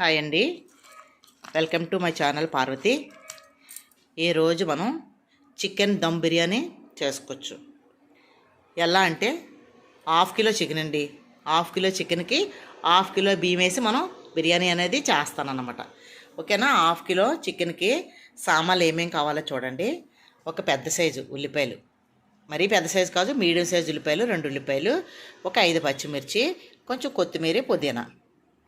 Hi అండి. Welcome to my channel Parvathi. ఈరోజు మనం చికెన్ దమ్ బిర్యానీ చేసుకోవచ్చు. ఎలా అంటే హాఫ్ కిలో చికెన్ అండి. హాఫ్ కిలో చికెన్కి హాఫ్ కిలో బియ్యం వేసి మనం బిర్యానీ అనేది చేస్తానన్నమాట. ఓకేనా? హాఫ్ కిలో చికెన్కి సామాన్లు ఏమేమి కావాలో చూడండి. ఒక పెద్ద సైజు ఉల్లిపాయలు. మరీ పెద్ద సైజు కాదు మీడియం సైజు ఉల్లిపాయలు రెండు ఉల్లిపాయలు ఒక ఐదు పచ్చిమిర్చి కొంచెం కొత్తిమీర పుదీనా.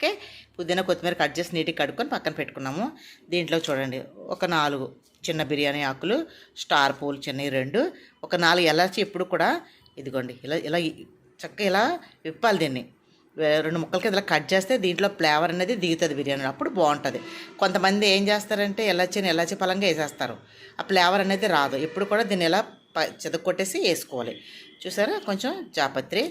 ఓకే? పుదీనా కొత్తిమీర కట్ చేసి నీట్గా కడుక్కొని పక్కన పెట్టుకున్నాము. దీంట్లో చూడండి ఒక నాలుగు చిన్న బిర్యానీ ఆకులు స్టార్ పూలు చిన్నవి రెండు ఒక నాలుగు ఎలాచి ఎప్పుడు కూడా ఇదిగోండి ఇలా ఇలా చక్కగా ఇలా విప్పాలి దీన్ని. రెండు ముక్కలకి ఇలా కట్ చేస్తే దీంట్లో ఫ్లేవర్ అనేది దిగుతుంది బిర్యానీ అప్పుడు బాగుంటుంది. కొంతమంది ఏం చేస్తారంటే ఎలర్చిని ఎలాచి పలంగా వేసేస్తారు. ఆ ఫ్లేవర్ అనేది రాదు. ఎప్పుడు కూడా దీన్ని ఇలా ప చెదకొట్టేసి వేసుకోవాలి. చూసారా? కొంచెం జాపత్రి.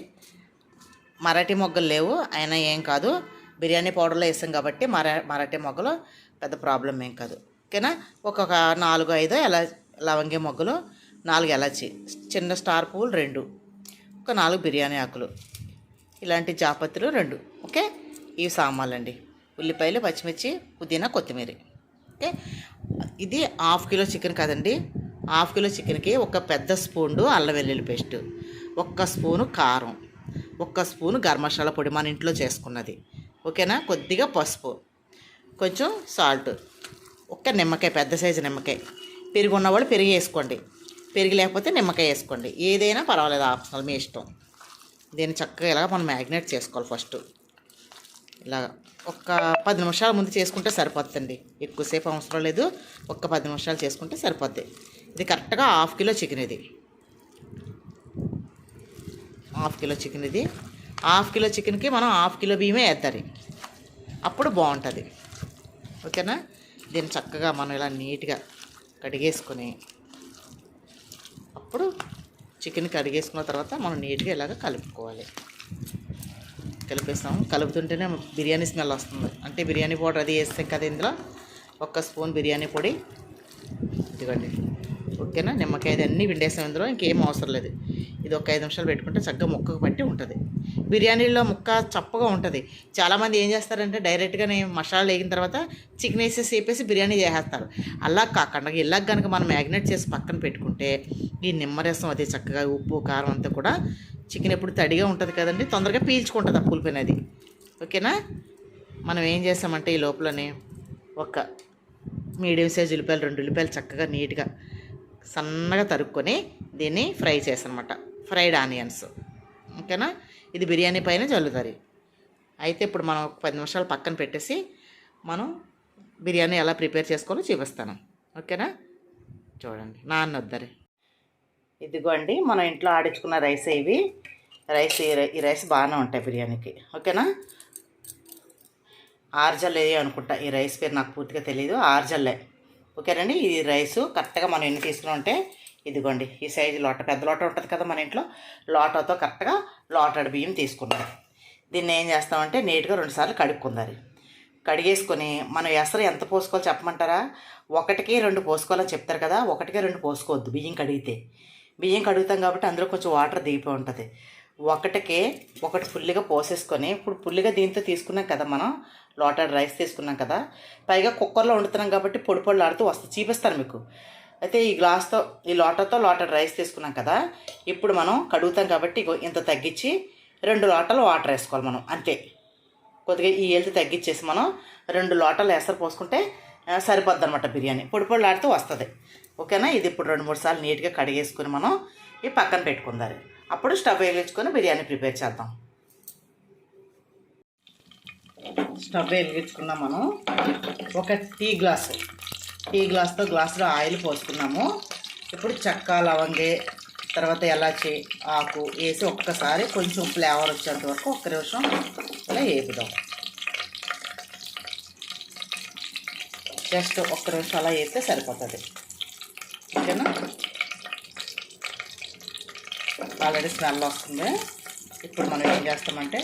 మరాఠీ మొగ్గలు లేవు అయినా ఏం కాదు. బిర్యానీ పౌడర్లో వేసాం కాబట్టి మరా మరాఠీ మొగ్గలు పెద్ద ప్రాబ్లం ఏం కాదు. ఓకేనా? ఒక్కొక్క నాలుగు ఐదు ఎలా లవంగి మొగ్గలు నాలుగు ఎలాచి చిన్న స్టార్ పువ్వులు రెండు ఒక నాలుగు బిర్యానీ ఆకులు ఇలాంటి జాపత్రులు రెండు ఓకే? ఇవి సామాన్లు అండి ఉల్లిపాయలు పచ్చిమిర్చి పుదీనా కొత్తిమీర ఓకే? ఇది హాఫ్ కిలో చికెన్ కదండి. హాఫ్ కిలో చికెన్కి ఒక పెద్ద స్పూను అల్లం వెల్లుల్లి పేస్ట్ ఒక్క స్పూను కారం ఒక్క స్పూను గరం మసాలా పొడి మన ఇంట్లో చేసుకున్నది. ఓకేనా? కొద్దిగా పసుపు కొంచెం సాల్ట్ ఒక్క నిమ్మకాయ పెద్ద సైజు నిమ్మకాయ. పెరుగు ఉన్నవాళ్ళు పెరుగు వేసుకోండి. పెరుగు లేకపోతే నిమ్మకాయ వేసుకోండి. ఏదైనా పర్వాలేదు ఆప్షనల్ మీ ఇష్టం. దీన్ని చక్కగా ఇలాగ మనం మ్యాగ్నేట్ చేసుకోవాలి ఫస్ట్. ఇలా ఒక పది నిమిషాల ముందు చేసుకుంటే సరిపోతుందండి ఎక్కువసేపు అవసరం లేదు. ఒక్క పది నిమిషాలు చేసుకుంటే సరిపోద్ది. ఇది కరెక్ట్గా హాఫ్ కిలో చికెన్ ఇది. హాఫ్ కిలో చికెన్ ఇది. హాఫ్ కిలో చికెన్కి మనం హాఫ్ కిలో బియ్యమే వేద్దాలి అప్పుడు బాగుంటుంది. ఓకేనా? దీన్ని చక్కగా మనం ఇలా నీట్గా కడిగేసుకొని అప్పుడు చికెన్ కడిగేసుకున్న తర్వాత మనం నీట్గా ఇలాగ కలుపుకోవాలి. కలిపేస్తాము. కలుపుతుంటేనే బిర్యానీ స్మెల్ వస్తుంది. అంటే బిర్యానీ పౌడర్ అది వేస్తే కదా ఇందులో? ఒక్క స్పూన్ బిర్యానీ పొడి. ఇదిగోండి. ఓకేనా? నిమ్మకాయ అన్నీ పిండేసాం ఇందులో ఇంకేం అవసరం లేదు. ఇది ఒక ఐదు నిమిషాలు పెట్టుకుంటే చక్కగా ముక్కకు పట్టి ఉంటుంది. బిర్యానీలో ముక్క చప్పగా ఉంటుంది. చాలామంది ఏం చేస్తారంటే డైరెక్ట్గానే మసాలా వేగిన తర్వాత చికెన్ వేసేసి వేపేసి బిర్యానీ చేసేస్తారు. అలా కాకుండా ఇలాగ కనుక మనం మ్యాగ్నేట్ చేసి పక్కన పెట్టుకుంటే ఈ నిమ్మరసం అది చక్కగా ఉప్పు కారం అంతా కూడా చికెన్ ఎప్పుడు తడిగా ఉంటుంది కదండి తొందరగా పీల్చుకుంటుంది ఆ పులిపోయినది ఓకేనా? మనం ఏం చేస్తామంటే ఈ లోపలనే ఒక మీడియం సైజ్ ఉల్లిపాయలు రెండు ఉల్లిపాయలు చక్కగా నీట్గా సన్నగా తరుక్కొని దీన్ని ఫ్రై చేసనమాట ఫ్రైడ్ ఆనియన్స్. ఓకేనా? ఇది బిర్యానీ పైన జల్లుతారు. అయితే ఇప్పుడు మనం ఒక పది నిమిషాలు పక్కన పెట్టేసి మనం బిర్యానీ ఎలా ప్రిపేర్ చేసుకోవాలో చూపిస్తాను. ఓకేనా? చూడండి. నాన్న వద్దరి. ఇదిగో అండి మనం ఇంట్లో ఆడించుకున్న రైస్ ఇవి. రైస్ ఈ రై- ఈ రైస్ బాగానే ఉంటాయి బిర్యానీకి. ఓకేనా? ఆర్జల్లే అనుకుంటా. ఈ రైస్ పేరు నాకు పూర్తిగా తెలియదు ఆర్జల్లే. ఓకేనండి? ఈ రైసు కరెక్ట్గా మనం ఎన్ని తీసుకుని ఉంటే ఇదిగోండి ఈ సైజు లోట పెద్ద లోట ఉంటుంది కదా మన ఇంట్లో లోటతో కరెక్ట్గా లోటడి బియ్యం తీసుకున్నాం దీన్ని ఏం చేస్తామంటే నీట్గా రెండుసార్లు కడుక్కుందాలి కడిగేసుకొని మనం ఎసరు ఎంత పోసుకోవాలో చెప్పమంటారా? ఒకటికి రెండు పోసుకోవాలని చెప్తారు కదా ఒకటికి రెండు పోసుకోవద్దు బియ్యం కడిగితే. బియ్యం కడుగుతాం కాబట్టి అందులో కొంచెం వాటర్ దిగిపోయి ఉంటుంది. ఒకటికి ఒకటి ఫుల్గా పోసేసుకొని ఇప్పుడు ఫుల్గా దీంతో తీసుకున్నాం కదా మనం లోటడ్ రైస్ తీసుకున్నాం కదా పైగా కుక్కర్లో వండుతున్నాం కాబట్టి పొడి పొడి ఆడుతూ వస్తుంది చూపిస్తాను మీకు. అయితే ఈ గ్లాస్తో ఈ లోటతో లోటడ్ రైస్ తీసుకున్నాం కదా ఇప్పుడు మనం కడుగుతాం కాబట్టి ఇంత తగ్గించి రెండు లోటలు వాటర్ వేసుకోవాలి మనం అంతే. కొద్దిగా ఈ హెల్త్ తగ్గించేసి మనం రెండు లోటలు ఎసరు పోసుకుంటే సరిపోద్ది అనమాట బిర్యానీ. పొడి పొడి ఆడుతూ వస్తుంది. ఓకేనా? ఇది ఇప్పుడు రెండు మూడు సార్లు నీట్గా కడిగేసుకుని మనం ఈ పక్కన పెట్టుకుందాం. అప్పుడు స్టవ్ వెలిగించుకొని బిర్యానీ ప్రిపేర్ చేద్దాం. స్టవ్ వెలిగించుకున్నాం మనం. ఒక టీ గ్లాసు టీ గ్లాస్తో గ్లాసులో ఆయిల్ పోసుకున్నాము. ఇప్పుడు చెక్క లవంగి తర్వాత ఎలాచి ఆకు వేసి ఒక్కసారి కొంచెం ఫ్లేవర్ వచ్చేంత వరకు ఒక్క నిమిషం ఇలా వేపుదాం. జస్ట్ ఒక్క నిమిషం అలా వేస్తే సరిపోతుంది. ఓకేనా? ఆల్రెడీ స్మెల్ వస్తుంది. ఇప్పుడు మనం ఏం చేస్తామంటే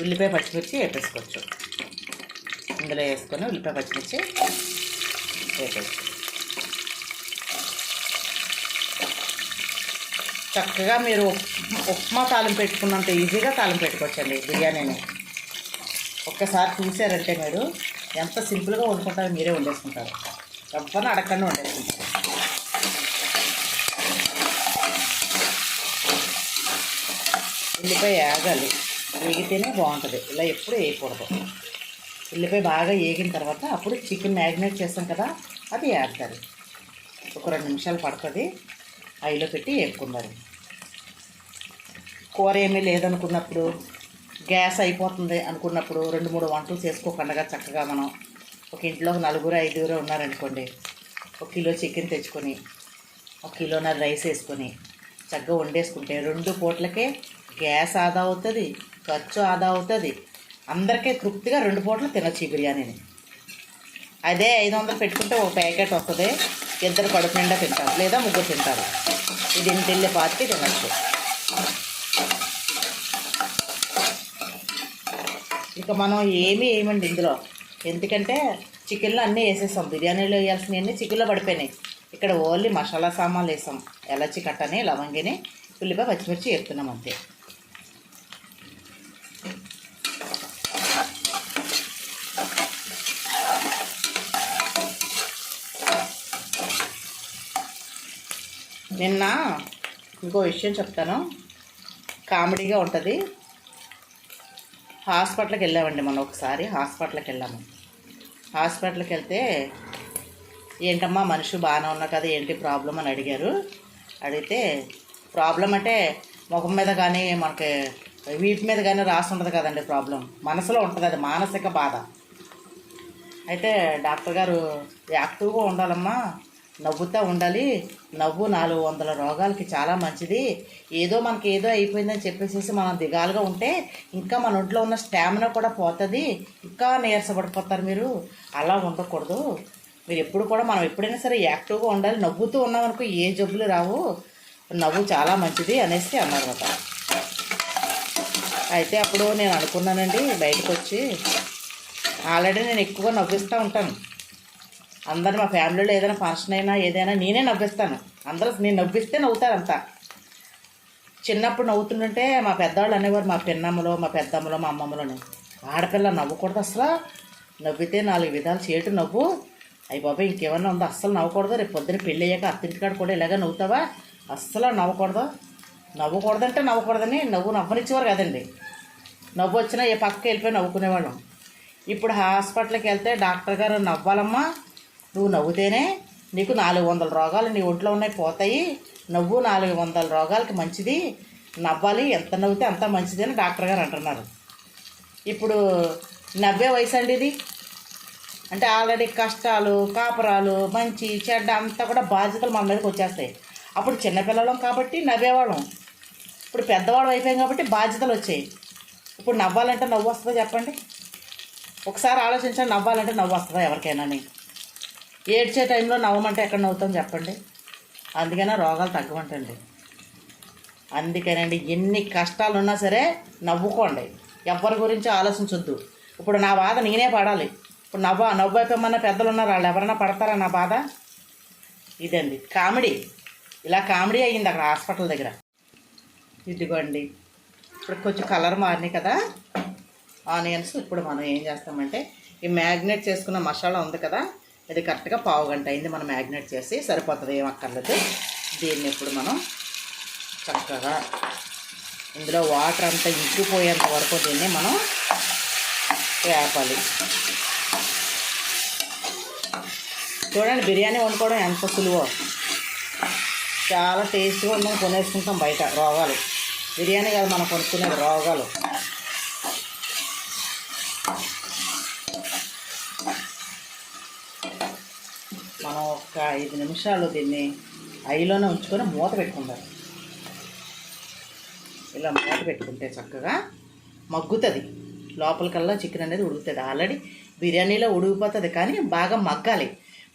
ఉల్లిపాయ పచ్చిమిర్చి వేపేసుకోవచ్చు. ఇందులో వేసుకొని ఉల్లిపాయ పచ్చిమిర్చి వేపేసుకోవచ్చు. చక్కగా మీరు ఉప్మా తాలింపు పెట్టుకున్నంత ఈజీగా తాలింపు పెట్టుకోవచ్చండి బిర్యానీని. ఒక్కసారి చూసారంటే మీరు ఎంత సింపుల్గా వండుకుంటారో మీరే వండేసుకుంటారు. ఎవరిని అడగకుండా వండేసుకుంటారు. ఉల్లిపాయ వేగాలి వేగితేనే బాగుంటుంది. ఇలా ఎప్పుడు వేయకూడదు. ఉల్లిపాయ బాగా వేగిన తర్వాత అప్పుడు చికెన్ మ్యారినేట్ చేస్తాం కదా అది వేస్తారు ఒక రెండు నిమిషాలు పడుతుంది. ఐలో పెట్టి వేపుకున్నారు కూర ఏమీ లేదనుకున్నప్పుడు గ్యాస్ అయిపోతుంది అనుకున్నప్పుడు రెండు మూడు వంటలు చేసుకోకుండా చక్కగా మనం. ఒక ఇంట్లో ఒక నలుగురు ఐదుగురు ఉన్నారనుకోండి ఒక కిలో చికెన్ తెచ్చుకొని ఒక కిలోన్నర రైస్ వేసుకొని చక్కగా వండేసుకుంటే రెండు పూటలకే గ్యాస్ ఆదా అవుతుంది ఖర్చు ఆదా అవుతుంది. అందరికీ తృప్తిగా రెండు పూటలు తినొచ్చు ఈ బిర్యానీని. అదే ఐదు వందలు పెట్టుకుంటే ఒక ప్యాకెట్ వస్తుంది ఇద్దరు కడుపు నిండా తింటారు లేదా ముగ్గురు తింటారు. ఇది ఇంటి వెళ్ళే పాతికి తినచ్చు. ఇక మనం ఏమీ వేయమండి ఇందులో. ఎందుకంటే చికెన్లో అన్నీ వేసేసాం బిర్యానీలో వేయాల్సినవన్నీ చికెన్లో పడిపోయినాయి. ఇక్కడ ఓన్లీ మసాలా సామాన్లు వేసాం ఎలచి కట్టని లవంగిని ఉల్లిపాయ పచ్చిమిర్చి వేస్తున్నాం అంతే. నిన్న ఇంకో విషయం చెప్తాను. కామెడీగా ఉంటుంది. హాస్పిటల్కి వెళ్ళామండి మనం ఒకసారి హాస్పిటల్కి వెళ్ళాము. హాస్పిటల్కి వెళ్తే ఏంటమ్మా మనిషి బాగానే ఉన్నా కదా ఏంటి ప్రాబ్లం? అని అడిగారు. అడిగితే ప్రాబ్లం అంటే ముఖం మీద కానీ మనకి వీపు మీద కానీ రాసి ఉంటుంది కదండి ప్రాబ్లం. మనసులో ఉంటుంది అది మానసిక బాధ. అయితే డాక్టర్ గారు యాక్టివ్గా ఉండాలమ్మా నవ్వుతూ ఉండాలి. నవ్వు నాలుగు వందల రోగాలకి చాలా మంచిది. ఏదో మనకి ఏదో అయిపోయిందని చెప్పేసి మనం దిగాలుగా ఉంటే ఇంకా మన ఒంట్లో ఉన్న స్టామినా కూడా పోతుంది. ఇంకా నీరసపడిపోతారు మీరు. అలా ఉండకూడదు. మీరు ఎప్పుడు కూడా మనం ఎప్పుడైనా సరే యాక్టివ్గా ఉండాలి. నవ్వుతూ ఉన్నామనుకో ఏ జబ్బులు రావు. నవ్వు చాలా మంచిది అనేసి అన్నారు కదా. అయితే అప్పుడు నేను అనుకున్నానండి బయటకు వచ్చి ఆల్రెడీ నేను ఎక్కువగా నవ్విస్తూ ఉంటాను. అందరు మా ఫ్యామిలీలో ఏదైనా ఫంక్షన్ అయినా ఏదైనా నేనే నవ్విస్తాను. అందరూ నేను నవ్విస్తే నవ్వుతారంతా చిన్నప్పుడు నవ్వుతుంటే మా పెద్దవాళ్ళు అనేవారు మా పిన్నమ్మలో మా పెద్దమ్మలో మా అమ్మమ్మలోని. ఆడపిల్ల నవ్వకూడదు అసలు. నవ్వితే నాలుగు విధాలు చేయటం నవ్వు. అయ్యి బాబా ఇంకేమన్నా ఉందో? అస్సలు నవ్వకూడదు. రేపు పొద్దున్న పెళ్ళి అయ్యాక అత్తింటికాడ కూడా ఇలాగే నవ్వుతావా? అస్సలు నవ్వకూడదు. నవ్వకూడదంటే నవ్వకూడదని నవ్వు నవ్వనిచ్చేవారు కదండి. నవ్వు వచ్చినా ఏ పక్కకి వెళ్ళిపోయి నవ్వుకునేవాళ్ళం. ఇప్పుడు హాస్పిటల్కి వెళ్తే డాక్టర్ గారు నవ్వాలమ్మా. నువ్వు నవ్వుతేనే నీకు నాలుగు వందల రోగాలు నీ ఒంట్లో ఉన్నాయి పోతాయి. నవ్వు నాలుగు వందల రోగాలకి మంచిది. నవ్వాలి ఎంత నవ్వితే అంత మంచిది అని డాక్టర్ గారు అంటున్నారు. ఇప్పుడు నవ్వే వయసు అండి ఇది. అంటే ఆల్రెడీ కష్టాలు కాపురాలు మంచి చెడ్డ అంతా కూడా బాధ్యతలు మన మీదకి వచ్చేస్తాయి. అప్పుడు చిన్నపిల్లలం కాబట్టి నవ్వేవాళ్ళం. ఇప్పుడు పెద్దవాళ్ళం అయిపోయాం కాబట్టి బాధ్యతలు వచ్చాయి. ఇప్పుడు నవ్వాలంటే నవ్వు వస్తుందో చెప్పండి? ఒకసారి ఆలోచించండి నవ్వాలంటే నవ్వు వస్తుందా ఎవరికైనా ఏడ్చే టైంలో నవ్వమంటే ఎక్కడ నవ్వుతాం చెప్పండి? అందుకనే రోగాలు తగ్గమంటండి అందుకేనండి ఎన్ని కష్టాలు ఉన్నా సరే నవ్వుకోండి. ఎవరి గురించి ఆలోచించొద్దు. ఇప్పుడు నా బాధ నేనే పడాలి. ఇప్పుడు నవ్వ నవ్వు అయిపోమన్న పెద్దలు ఉన్నారు వాళ్ళు ఎవరైనా పడతారా నా బాధ? ఇదండి కామెడీ. ఇలా కామెడీ అయ్యింది అక్కడ హాస్పిటల్ దగ్గర. ఇదిగోండి ఇప్పుడు కొంచెం కలర్ మారినాయి కదా. ఆనియన్స్ ఇప్పుడు మనం ఏం చేస్తామంటే ఈ మ్యాగ్నేట్ చేసుకున్న మసాలా ఉంది కదా ఇది కరెక్ట్గా పావు గంట అయింది మనం మ్యాగ్నేట్ చేసి సరిపోతుంది ఏం అక్కర్లేదు. దీన్ని ఇప్పుడు మనం చక్కగా ఇందులో వాటర్ అంతా ఇంకిపోయేంత వరకు దీన్ని మనం వేపాలి. చూడండి బిర్యానీ వండుకోవడం ఎంత సులువో. చాలా టేస్ట్గా ఉందని కొనేసుకుంటాం బయట రోగాలు. బిర్యానీ కాదు మనం కొనుక్కునేది రోగాలు మనం ఒక ఐదు నిమిషాలు దీన్ని ఐలోనే ఉంచుకొని మూత పెట్టుకుంటారు. ఇలా మూత పెట్టుకుంటే చక్కగా మగ్గుతుంది. లోపలికల్లా చికెన్ అనేది ఉడుకుతుంది. ఆల్రెడీ బిర్యానీలో ఉడికిపోతుంది కానీ బాగా మగ్గాలి.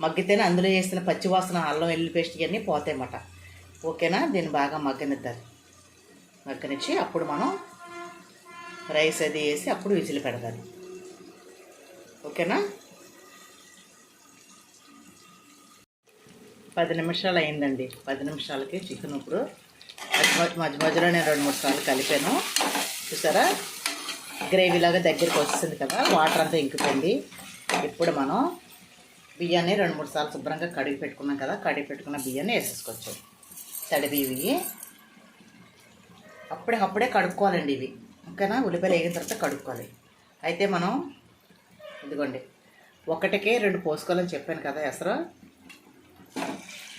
మగ్గితేనే అందులో వేసిన పచ్చివాసన అల్లం వెల్లుల్లి పేస్ట్ ఇవన్నీ పోతాయన్నమాట. ఓకేనా? దీన్ని బాగా మగ్గనిద్దారు మగ్గనిచ్చి అప్పుడు మనం రైస్ అది వేసి అప్పుడు విజిల్ పెడతారు ఓకేనా? పది నిమిషాలు అయిందండి. పది నిమిషాలకి చికెన్ ఇప్పుడు మధ్య మధ్య మధ్యలో నేను రెండు మూడు సార్లు కలిపాను. చూసారా? గ్రేవీ లాగా దగ్గరికి వస్తుంది కదా వాటర్ అంతా ఇంకిపోయింది. ఇప్పుడు మనం బియ్యాన్ని రెండు మూడు సార్లు శుభ్రంగా కడిగి పెట్టుకున్నాం కదా కడిగి పెట్టుకున్న బియ్యాన్ని వేసేసుకోవచ్చు. తడివి ఇవి అప్పుడే అప్పుడే కడుక్కోవాలండి ఇవి. ఓకేనా? ఉల్లిపాయలు వేగిన తర్వాత కడుక్కోవాలి. అయితే మనం ఇదిగోండి ఒకటికే రెండు పోసుకోవాలని చెప్పాను కదా ఎసరు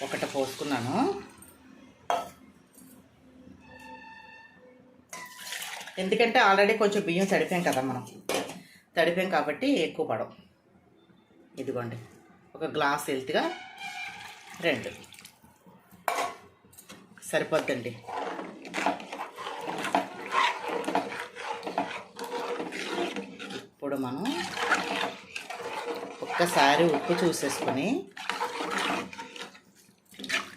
ఒకటి పోసుకున్నాను. ఎందుకంటే ఆల్రెడీ కొంచెం బియ్యం తడిపాం కదా మనం. తడిపాం కాబట్టి ఎక్కువ పడవు. ఇదిగోండి. ఒక గ్లాస్ హెల్త్గా రెండు. సరిపోద్దండి. ఇప్పుడు మనం ఒక్కసారి ఉప్పు చూసేసుకొని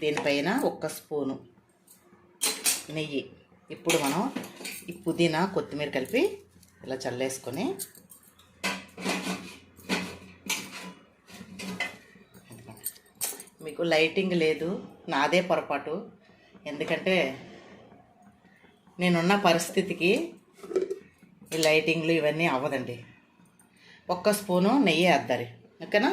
దీనిపైన ఒక్క స్పూను నెయ్యి. ఇప్పుడు మనం ఈ పుదీనా కొత్తిమీర కలిపి ఇలా చల్లేసుకొని మీకు లైటింగ్ లేదు నాదే పొరపాటు. ఎందుకంటే నేనున్న పరిస్థితికి ఈ లైటింగ్లు ఇవన్నీ అవ్వదండి. ఒక్క స్పూను నెయ్యి వేద్దారి. ఓకేనా?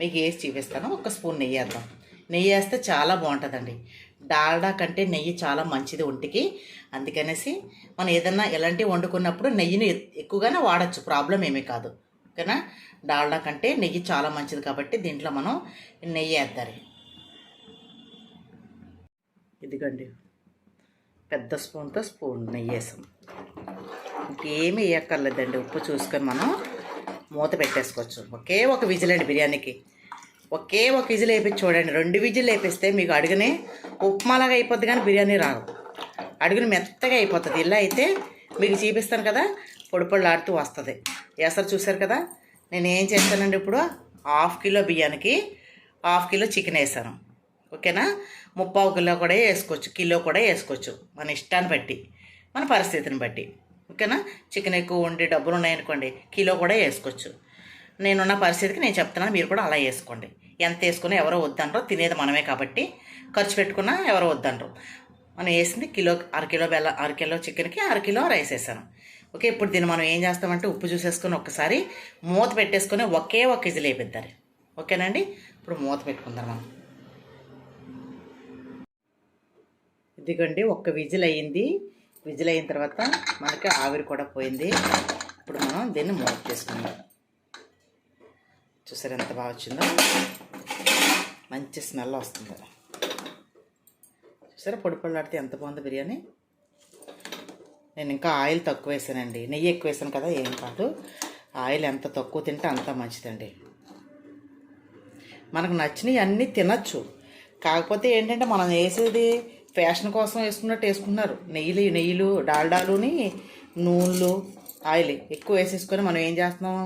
మీకు వేసి చూపిస్తాను. ఒక్క స్పూన్ నెయ్యి వేద్దాం. నెయ్యి వేస్తే చాలా బాగుంటుందండి. డాల్డా కంటే నెయ్యి చాలా మంచిది ఒంటికి. అందుకనేసి మనం ఏదన్నా ఎలాంటివి వండుకున్నప్పుడు నెయ్యిని ఎక్కువగానే వాడచ్చు. ప్రాబ్లం ఏమీ కాదు. ఓకేనా? డాల్డా కంటే నెయ్యి చాలా మంచిది కాబట్టి దీంట్లో మనం నెయ్యి వేద్దాం. ఇదిగోండి. పెద్ద స్పూన్తో స్పూన్ నెయ్యి వేసాం. ఇంకేమీ వేయక్కర్లేదండి. ఉప్పు చూసుకొని మనం మూత పెట్టేసుకోవచ్చు. ఒకే ఒక విజిల్ అండి బిర్యానీకి. ఒకే ఒక విజిల్ వేపించి చూడండి రెండు విజిల్ వేపిస్తే మీకు అడుగునే ఉప్మాలాగా అయిపోద్ది కానీ బిర్యానీ రాదు. అడుగుని మెత్తగా అయిపోతుంది. ఇలా అయితే మీకు చూపిస్తాను కదా పొడి పొడిలాడుతూ వస్తుంది. ఎసరు చూసారు కదా నేను ఏం చేస్తానండి ఇప్పుడు? హాఫ్ కిలో బియ్యానికి హాఫ్ కిలో చికెన్ వేసాను ఓకేనా? ముప్పావు కిలో కూడా వేసుకోవచ్చు కిలో కూడా వేసుకోవచ్చు మన ఇష్టాన్ని బట్టి మన పరిస్థితిని బట్టి. ఓకేనా? చికెన్ ఎక్కువ ఉండి డబ్బులు ఉన్నాయనుకోండి కిలో కూడా వేసుకోవచ్చు. నేనున్న పరిస్థితికి నేను చెప్తున్నాను మీరు కూడా అలా వేసుకోండి ఎంత వేసుకున్నా ఎవరో వద్దనరు తినేది మనమే కాబట్టి ఖర్చు పెట్టుకున్నా ఎవరో వద్దనరు మనం వేసింది కిలో అరకిలో బెల్ల అరకిలో చికెన్కి అరకిలో రైస్ వేసాను. ఓకే ఇప్పుడు దీన్ని మనం ఏం చేస్తామంటే ఉప్పు చూసేసుకొని ఒకసారి మూత పెట్టేసుకొని ఒకే ఒక కేజీ వేపిద్దారు ఓకేనండి? ఇప్పుడు మూత పెట్టుకుందాం మనం. ఇదిగండి ఒక్క విజిల్ అయ్యింది విజిల్ అయిన తర్వాత మనకి ఆవిరి కూడా పోయింది. ఇప్పుడు మనం దీన్ని మూత చేసుకుందాం. చూసారు ఎంత బాగా వచ్చిందో? మంచి స్మెల్ వస్తుంది. చూసారా పొడి పొడిలాడితే ఎంత బాగుంది బిర్యానీ? నేను ఇంకా ఆయిల్ తక్కువ వేసానండి. నెయ్యి ఎక్కువ వేసాను కదా ఏం కాదు. ఆయిల్ ఎంత తక్కువ తింటే అంత మంచిదండి. మనకు నచ్చినవి అన్నీ తినచ్చు. కాకపోతే ఏంటంటే మనం వేసేది ఫ్యాషన్ కోసం వేసుకున్నట్టు వేసుకున్నారు నెయ్యిలు నెయ్యిలు డాల్డాలుని నూనెలు ఆయిల్ ఎక్కువ వేసేసుకొని మనం ఏం చేస్తున్నాం?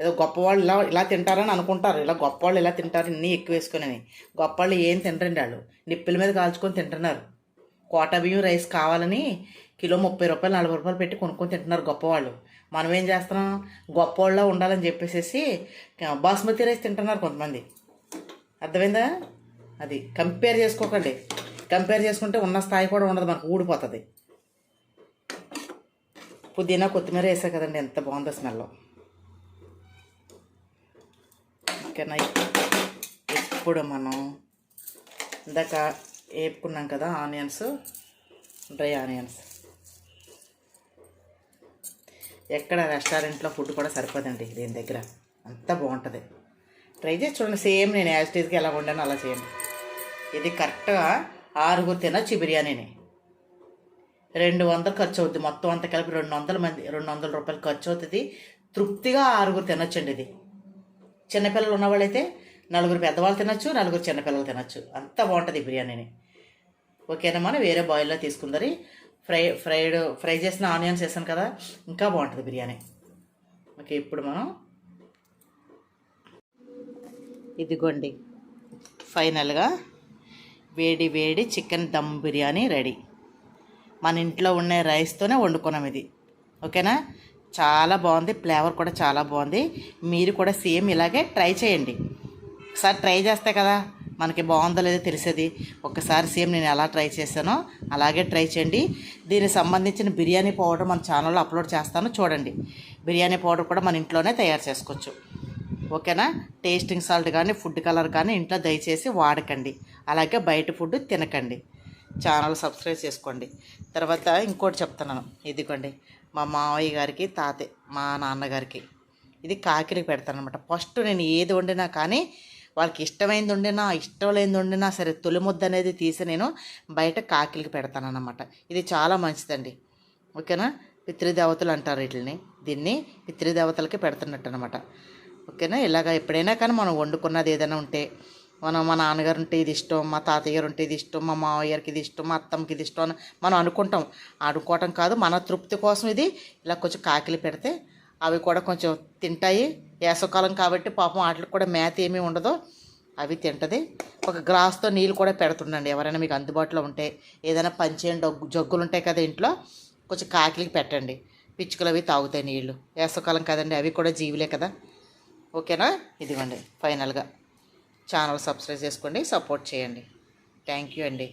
ఏదో గొప్పవాళ్ళు ఇలా ఇలా తింటారని అనుకుంటారు. ఇలా గొప్పవాళ్ళు ఇలా తింటారు. ఇన్ని ఎక్కువ వేసుకుని గొప్పవాళ్ళు ఏం తినరండి వాళ్ళు. నిప్పుల మీద కాల్చుకొని తింటున్నారు. కోటా బియ్యం రైస్ కావాలని కిలో ముప్పై రూపాయలు నలభై రూపాయలు పెట్టి కొనుక్కొని తింటున్నారు గొప్పవాళ్ళు. మనం ఏం చేస్తున్నాం? గొప్పవాళ్ళ ఉండాలని చెప్పేసి బాస్మతి రైస్ తింటున్నారు కొంతమంది. అర్థమైందా? అది కంపేర్ చేసుకోకండి. కంపేర్ చేసుకుంటే ఉన్న స్థాయి కూడా ఉండదు. మనకు ఊడిపోతుంది. పుదీనా కొత్తిమీర వేసా కదండి. ఎంత బాగుందో స్మెల్. ఓకేనా? ఇప్పుడు మనం ఇందాక వేపుకున్నాం కదా ఆనియన్స్ డ్రై ఆనియన్స్. ఎక్కడ రెస్టారెంట్లో ఫుడ్ కూడా సరిపోదండి దీని దగ్గర. అంత బాగుంటుంది. ట్రై చేసి చూడండి. సేమ్ నేను యాజిటీస్కి ఎలా వండానో అలా చేయండి. ఇది కరెక్ట్గా ఆరుగురు తినొచ్చు బిర్యానీని. రెండు వందలు ఖర్చు అవుతుంది మొత్తం అంతా కలిపి రెండు వందల మంది రెండు వందల రూపాయలు ఖర్చు అవుతుంది తృప్తిగా ఆరుగురు తినొచ్చండి ఇది. చిన్నపిల్లలు ఉన్నవాళ్ళైతే నలుగురు పెద్దవాళ్ళు తినచ్చు నలుగురు చిన్నపిల్లలు తినచ్చు. అంత బాగుంటుంది ఈ బిర్యానీని. ఓకేనా మనం వేరే బాయిల్లో తీసుకుందరి. ఫ్రై ఫ్రైడ్ ఫ్రై చేసిన ఆనియన్స్ వేసాను కదా ఇంకా బాగుంటుంది బిర్యానీ. ఓకే ఇప్పుడు మనం ఇదిగోండి ఫైనల్గా వేడి వేడి చికెన్ దమ్ బిర్యానీ రెడీ. మన ఇంట్లో ఉండే రైస్తోనే వండుకున్నాం ఇది. ఓకేనా? చాలా బాగుంది ఫ్లేవర్ కూడా చాలా బాగుంది. మీరు కూడా సేమ్ ఇలాగే ట్రై చేయండి. ఒకసారి ట్రై చేస్తే కదా మనకి బాగుందో లేదో తెలిసేది. ఒకసారి సేమ్ నేను ఎలా ట్రై చేశానో అలాగే ట్రై చేయండి. దీనికి సంబంధించిన బిర్యానీ పౌడర్ మన ఛానల్లో అప్లోడ్ చేస్తాను చూడండి. బిర్యానీ పౌడర్ కూడా మన ఇంట్లోనే తయారు చేసుకోవచ్చు. ఓకేనా? టేస్టింగ్ సాల్ట్ కానీ ఫుడ్ కలర్ కానీ ఇంట్లో దయచేసి వాడకండి. అలాగే బయట ఫుడ్ తినకండి. ఛానల్ సబ్స్క్రైబ్ చేసుకోండి. తర్వాత ఇంకోటి చెప్తున్నాను. ఇదిగోండి మా మావయ్య గారికి తాతయ్య మా నాన్నగారికి ఇది కాకిరి పెడతాను అనమాట ఫస్ట్ నేను ఏది వండినా కానీ వాళ్ళకి ఇష్టమైంది వండినా ఇష్టం లేనిది వండినా సరే తొలి ముద్ద అనేది తీసి నేను బయట కాకిలికి పెడతాను ఇది చాలా మంచిదండి. ఓకేనా? పితృదేవతలు అంటారు వీటిని. దీన్ని పితృదేవతలకి పెడుతున్నట్టు అనమాట ఓకేనా? ఇలాగ ఎప్పుడైనా కానీ మనం వండుకున్నది ఏదైనా ఉంటే మనం మా నాన్నగారు ఉంటే ఇది ఇష్టం మా తాతయ్య గారు ఉంటే ఇది ఇష్టం మా మామయ్యకి ఇది ఇష్టం మా అత్తమ్మకి ఇది ఇష్టం అని మనం అనుకుంటాం. అనుకోవటం కాదు మన తృప్తి కోసం ఇది ఇలా కొంచెం కాకిలి పెడితే అవి కూడా కొంచెం తింటాయి. వేసవకాలం కాబట్టి పాపం వాటికి కూడా మేత ఏమీ ఉండదు అవి తింటది. ఒక గ్లాస్తో నీళ్ళు కూడా పెడుతుండండి. ఎవరైనా మీకు అందుబాటులో ఉంటే ఏదైనా పంచేయండి జగ్గులు ఉంటాయి కదా ఇంట్లో కొంచెం కాకిలికి పెట్టండి. పిచ్చుకలు అవి తాగుతాయి నీళ్ళు. వేసవకాలం కదండి అవి కూడా జీవులే కదా. ఓకేనా? ఇదిగోండి ఫైనల్గా. ఛానల్ సబ్స్క్రైబ్ చేసుకోండి సపోర్ట్ చేయండి. థ్యాంక్ యూ అండి.